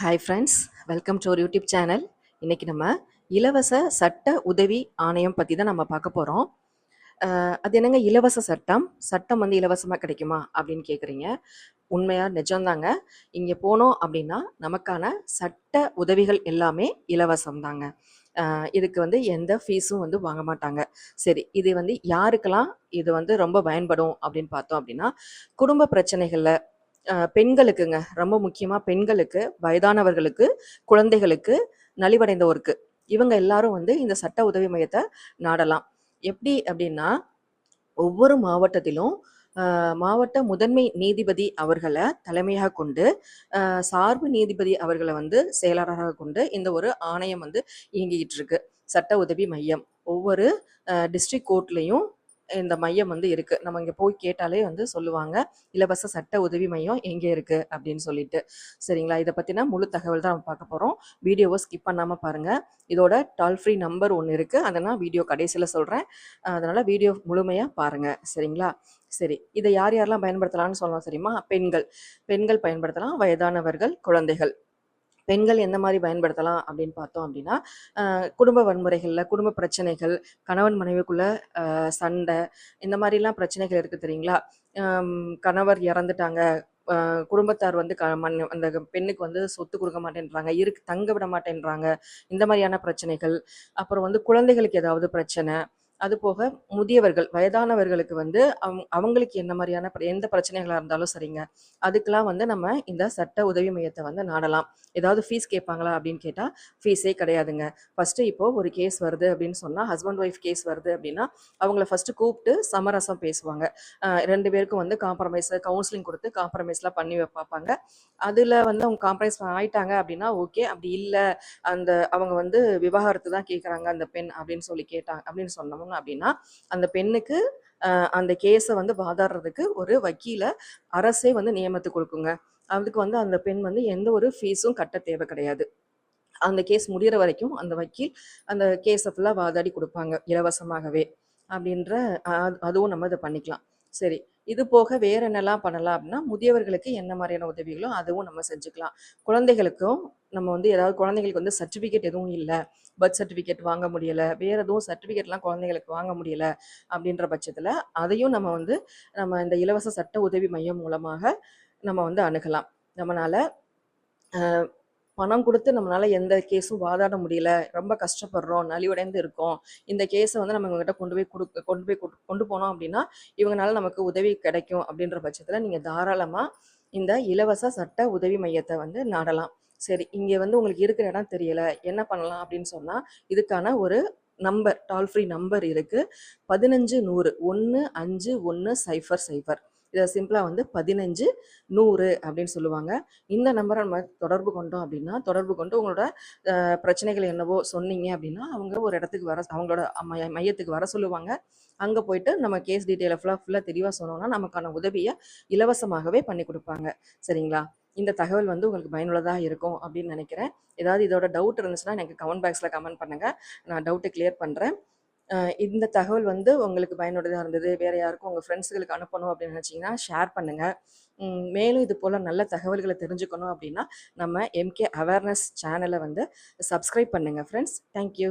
Hi friends welcome to ஒரு YouTube channel இன்றைக்கி நம்ம இலவச சட்ட உதவி ஆணையம் பற்றி தான் நம்ம பார்க்க போகிறோம் அது என்னங்க இலவச சட்டம்? சட்டம் வந்து இலவசமாக கிடைக்குமா அப்படின்னு கேட்குறீங்க உண்மையாக நிஜம்தாங்க. இங்கே போனோம் அப்படின்னா நமக்கான சட்ட உதவிகள் எல்லாமே இலவசம் தாங்க. இதுக்கு வந்து எந்த ஃபீஸும் வந்து வாங்க மாட்டாங்க. சரி இது வந்து யாருக்கெல்லாம் இது வந்து ரொம்ப பயன்படும் அப்படின்னு பார்த்தோம் அப்படின்னா குடும்ப பிரச்சனைகளில் பெண்களுக்குங்க. ரொம்ப முக்கியமாக பெண்களுக்கு வயதானவர்களுக்கு குழந்தைகளுக்கு நலிவடைந்தோருக்கு. இவங்க எல்லாரும் வந்து இந்த சட்ட உதவி மையத்தை நாடலாம். எப்படி அப்படின்னா ஒவ்வொரு மாவட்டத்திலும் மாவட்ட முதன்மை நீதிபதி அவர்களை தலைமையாக கொண்டு சார்பு நீதிபதி அவர்களை வந்து செயலாளராக கொண்டு இந்த ஒரு ஆணையம் வந்து இயங்கிக்கிட்டு இருக்கு. சட்ட உதவி மையம். ஒவ்வொரு டிஸ்ட்ரிக்ட் கோர்ட்லேயும் இந்த மையம் வந்து இருக்கு. நம்ம இங்க போய் கேட்டாலே வந்து சொல்லுவாங்க இலவச சட்ட உதவி மையம் எங்கே இருக்கு? அப்படின்னு சொல்லிட்டு. சரிங்களா? இதை பத்தின முழு தகவல் தான் நம்ம பார்க்க போறோம். வீடியோவை ஸ்கிப் பண்ணாம பாருங்க. இதோட டால் ஃப்ரீ நம்பர் ஒன்று இருக்கு. அதை நான் வீடியோ கடைசியில் சொல்றேன். அதனால வீடியோ முழுமையா பாருங்க. சரிங்களா? சரி. இதை யார் யாரெல்லாம் பயன்படுத்தலாம்னு சொல்லலாம் சரிமா பெண்கள். பெண்கள் பயன்படுத்தலாம் வயதானவர்கள் குழந்தைகள். பெண்கள் எந்த மாதிரி பயன்படுத்தலாம் அப்படின்னு பார்த்தோம் அப்படின்னா குடும்ப வன்முறைகளில் குடும்ப பிரச்சனைகள் கணவன் மனைவிக்குள்ள சண்டை இந்த மாதிரிலாம் பிரச்சனைகள் இருக்குது தெரியுங்களா? கணவர் இறந்துட்டாங்க குடும்பத்தார் வந்து க மண் அந்த பெண்ணுக்கு வந்து சொத்து கொடுக்க மாட்டேன்றாங்க இருக்கு தங்க விட மாட்டேன்றாங்க இந்த மாதிரியான பிரச்சனைகள். அப்புறம் வந்து குழந்தைகளுக்கு ஏதாவது பிரச்சனை அது போக முதியவர்கள் வயதானவர்களுக்கு வந்து அவங்களுக்கு என்ன மாதிரியான எந்த பிரச்சனைகளாக இருந்தாலும் சரிங்க. அதுக்கெல்லாம் வந்து நம்ம இந்த சட்ட உதவி மையத்தை வந்து நாடலாம். ஏதாவது ஃபீஸ் கேட்பாங்களா அப்படின்னு கேட்டால் ஃபீஸே கிடையாதுங்க. ஃபஸ்ட்டு இப்போ ஒரு கேஸ் வருது அப்படின்னு சொன்னால் ஹஸ்பண்ட் ஒய்ஃப் கேஸ் வருது அப்படின்னா அவங்கள ஃபஸ்ட்டு கூப்பிட்டு சமரசம் பேசுவாங்க. ரெண்டு பேருக்கும் வந்து காம்ப்ரமைஸ் கவுன்சிலிங் கொடுத்து காம்ப்ரமைஸ்லாம் பண்ணி பார்ப்பாங்க. அதில் வந்து அவங்க காம்ப்ரமைஸ் ஆயிட்டாங்க அப்படின்னா ஓகே அப்படி இல்லை. அந்த அவங்க வந்து விவாகரத்து தான் கேட்குறாங்க அந்த பெண் அப்படின்னு சொல்லி கேட்டாங்க அப்படின்னு சொன்னோம்னா அப்படின்னா அந்த பெண்ணுக்கு அந்த கேஸை வந்து வாதாடுறதுக்கு ஒரு வக்கீல அரசே வந்து நியமித்து கொடுக்குங்க. அதுக்கு வந்து அந்த பெண் வந்து எந்த ஒரு ஃபீஸும் கட்ட தேவை கிடையாது. அந்த கேஸ் முடிகிற வரைக்கும் அந்த வக்கீல் அந்த கேஸை ஃபுல்லாக வாதாடி கொடுப்பாங்க இலவசமாகவே. அப்படின்ற அதுவும் நம்ம இதை பண்ணிக்கலாம். சரி. இது போக வேற என்னெல்லாம் பண்ணலாம் அப்படின்னா முதியவர்களுக்கு என்ன மாதிரியான உதவிகளோ அதுவும் நம்ம செஞ்சுக்கலாம். குழந்தைகளுக்கும் நம்ம வந்து ஏதாவது குழந்தைங்களுக்கு வந்து சர்டிஃபிகேட் எதுவும் இல்லை. பர்த் சர்டிஃபிகேட் வாங்க முடியலை. வேற எதுவும் சர்டிஃபிகேட்லாம் குழந்தைங்களுக்கு வாங்க முடியல அப்படின்ற பட்சத்தில் அதையும் நம்ம வந்து நம்ம இந்த இலவச சட்ட உதவி மையம் மூலமாக நம்ம வந்து அணுகலாம். நம்மளால் பணம் கொடுத்து நம்மளால எந்த கேஸும் வாதாட முடியல. ரொம்ப கஷ்டப்படுறோம். நலிவடைந்து இருக்கோம். இந்த கேஸை வந்து நம்ம இவங்ககிட்ட கொண்டு போய் கொடு கொண்டு போய் கொடு- கொண்டு போனோம் அப்படின்னா இவங்கனால நமக்கு உதவி கிடைக்கும் அப்படின்ற பட்சத்தில் நீங்கள் தாராளமாக இந்த இலவச சட்ட உதவி மையத்தை வந்து நாடலாம். சரி இங்கே வந்து உங்களுக்கு இருக்கிற இடம் தெரியல. என்ன பண்ணலாம் அப்படின்னு சொன்னால் இதுக்கான ஒரு நம்பர் டால் ஃப்ரீ நம்பர் இருக்குது பதினஞ்சு நூறு ஒன்று அஞ்சு ஒன்று சைஃபர் சைஃபர் இதை சிம்பிளாக வந்து பதினஞ்சு நூறு அப்படின்னு சொல்லுவாங்க. இந்த நம்பரை நம்ம தொடர்பு கொண்டோம் அப்படின்னா தொடர்பு கொண்டு உங்களோட பிரச்சனைகள் என்னவோ சொன்னீங்க அப்படின்னா அவங்க ஒரு இடத்துக்கு வர அவங்களோட மையத்துக்கு வர சொல்லுவாங்க. அங்கே போயிட்டு நம்ம கேஸ் டீட்டெயிலை ஃபுல்லாக ஃபுல்லாக தெளிவாக சொன்னோம்னா நமக்கான உதவியை இலவசமாகவே பண்ணி கொடுப்பாங்க. சரிங்களா? இந்த தகவல் வந்து உங்களுக்கு பயனுள்ளதாக இருக்கும் அப்படின்னு நினைக்கிறேன். ஏதாவது இதோட டவுட் இருந்துச்சுன்னா எனக்கு கமெண்ட் பாக்ஸில் கமெண்ட் பண்ணுங்கள் நான் டவுட்டை கிளியர் பண்ணுறேன் இந்த தகவல் வந்து உங்களுக்கு பயனுள்ளதாக இருந்தது. வேறு யாருக்கும் உங்கள் ஃப்ரெண்ட்ஸுகளுக்கு அனுப்பணும் அப்படின்னு நினச்சிங்கன்னா ஷேர் பண்ணுங்கள் மேலும் இது போல் நல்ல தகவல்களை தெரிஞ்சுக்கணும் அப்படின்னா நம்ம எம்கே அவேர்னஸ் சேனலை வந்து சப்ஸ்கிரைப் பண்ணுங்கள் ஃப்ரெண்ட்ஸ் தேங்க்யூ